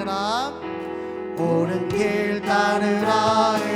따르라. 옳은 길 따르라.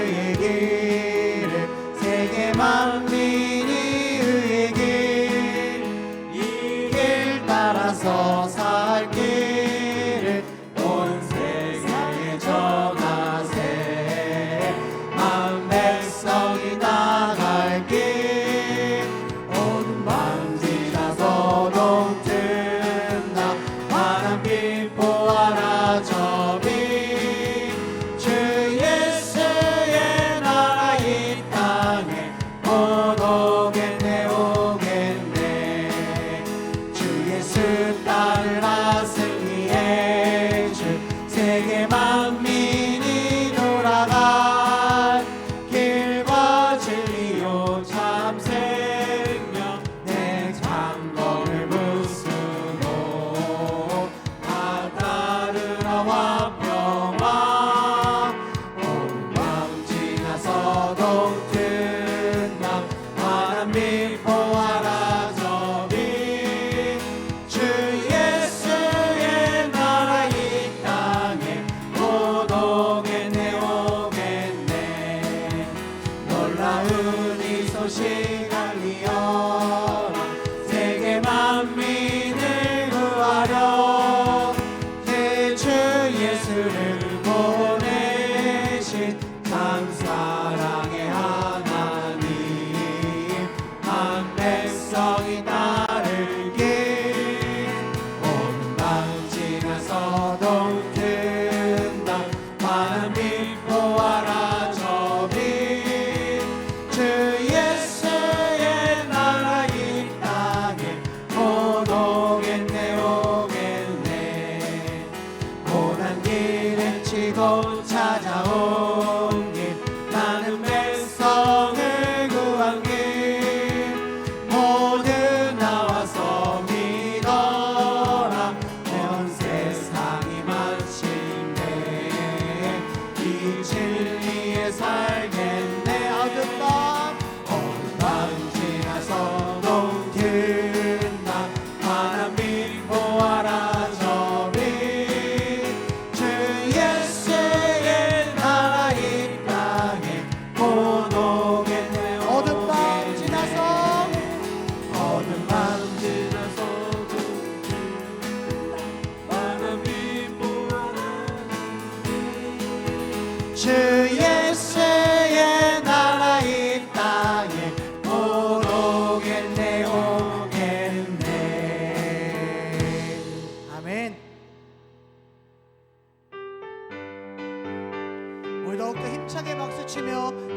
곧 찾아오.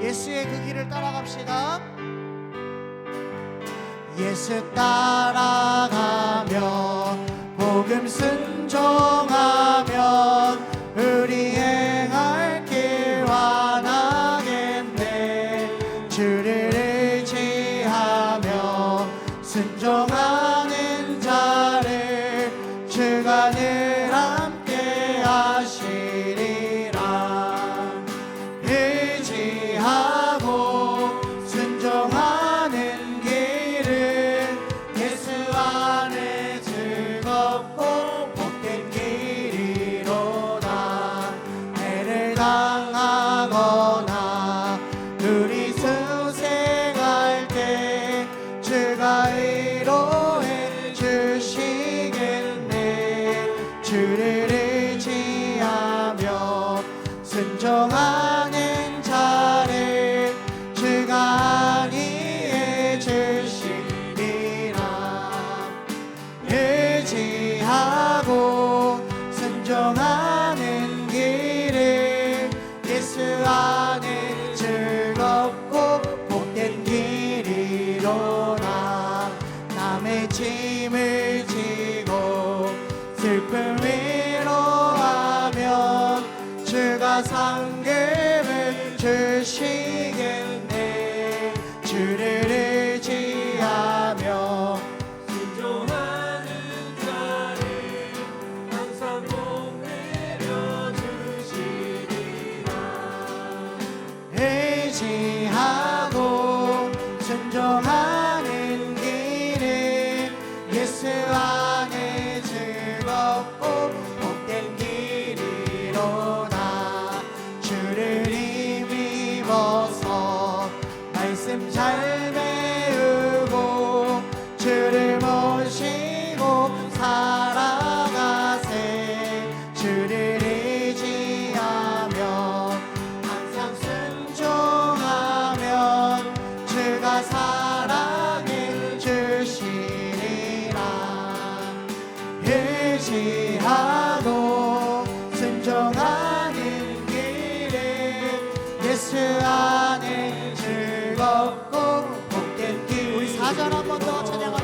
예수의 그 길을 따라갑시다. 예수 따라가며 복음 순종하 의지하고 순종하 กสอให้เส้นชัย 예수 안에 즐겁고 복된 길 우리 사절 한번 더 찬양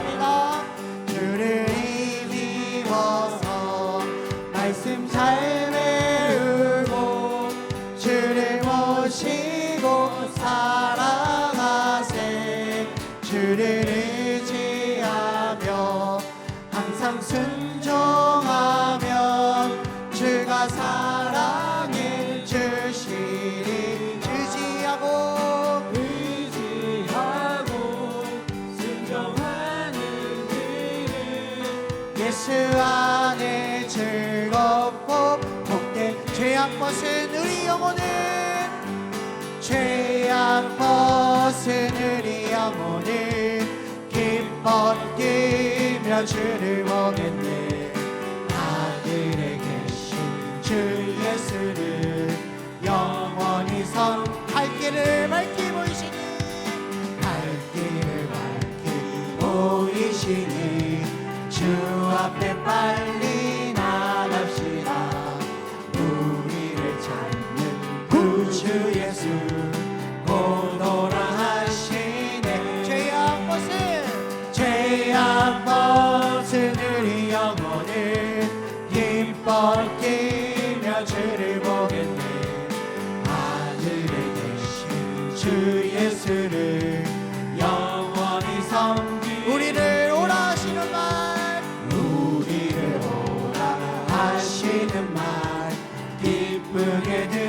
죄악 벗은 우리 영혼은 죄악 벗은 우리 영혼은 기뻐 뛰며 주를 보겠네 우리 영혼을 기뻐 뛰며 주를 보겠네. 하늘에 계신 주 예수를 영원히 섬기 우리를 오라 하시는 말. 우리를 오라 하시는 말. 기쁘게 듣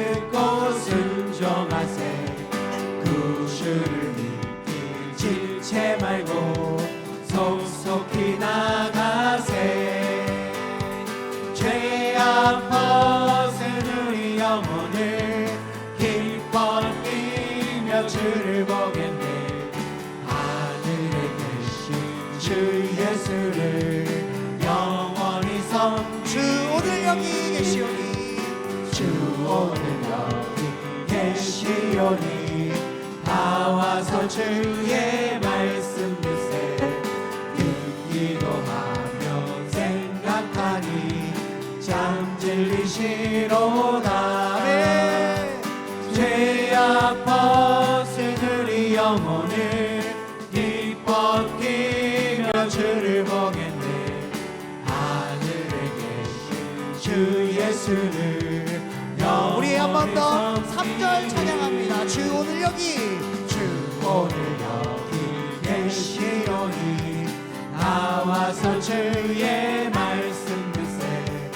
계시오니 나와서 주의 말씀 듣세. 듣기도 하며 생각하니 참 진리시로다 죄악 벗은 우리 영혼을 기뻐 뛰며 주를 보겠네. 하늘에 계신 주 예수를 우리 한 번 더 3절 찬양합니다 주 오늘 여기. 주 오늘 여기 계시오니 나와서 주의 말씀 듣세.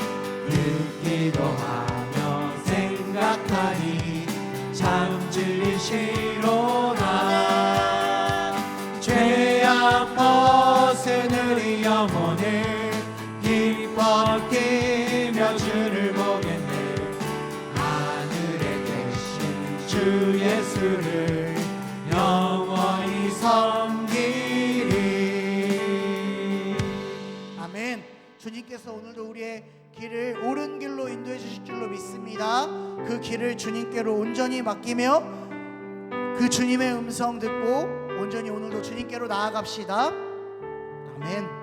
듣기도 하며 생각하니 참 진리시로 주님께서 오늘도 우리의 길을 옳은 길로 인도해 주실 줄로 믿습니다. 그 길을 주님께로 온전히 맡기며 그 주님의 음성 듣고 온전히 오늘도 주님께로 나아갑시다. 아멘.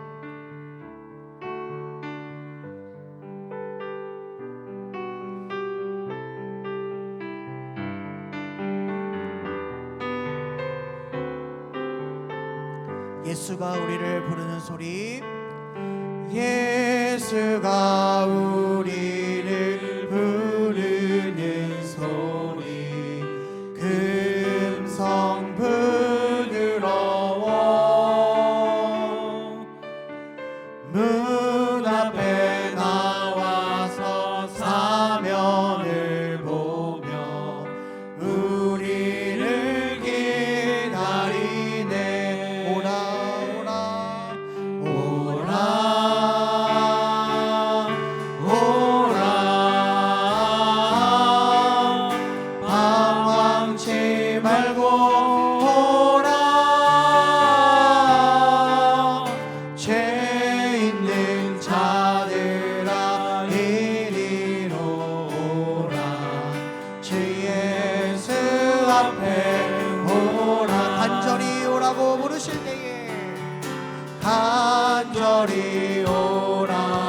예수가 우리를 부르는 소리 예수가 우 앞에 오라. 간절히 오라고 부르실 때에 간절히 오라.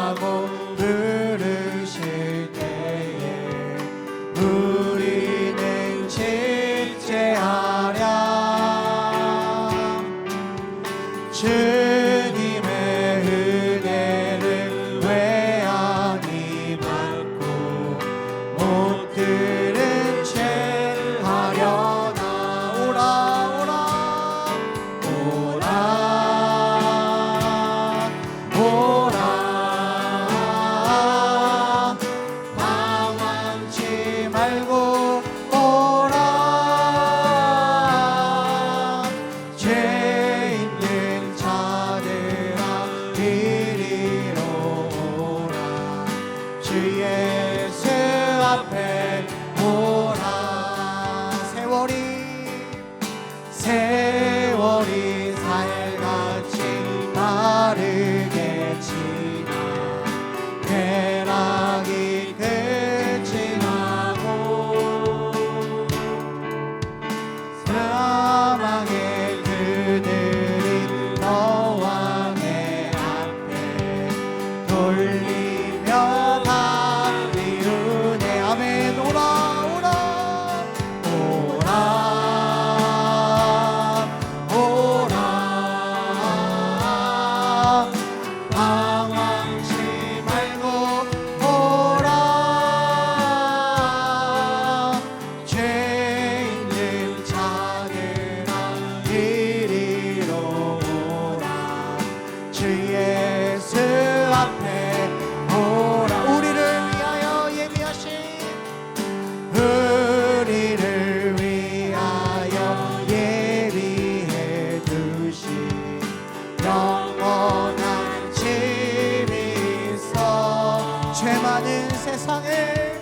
죄 많은 세상에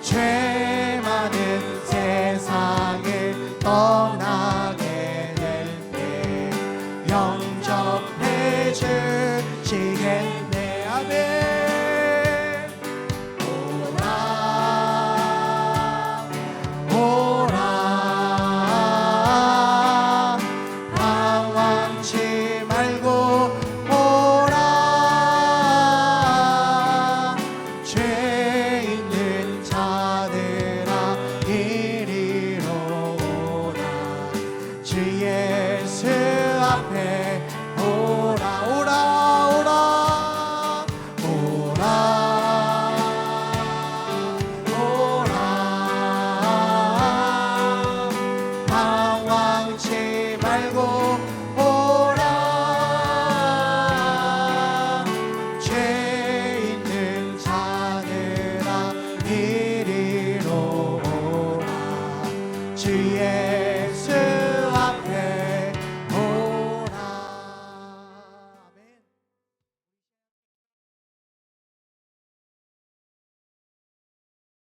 죄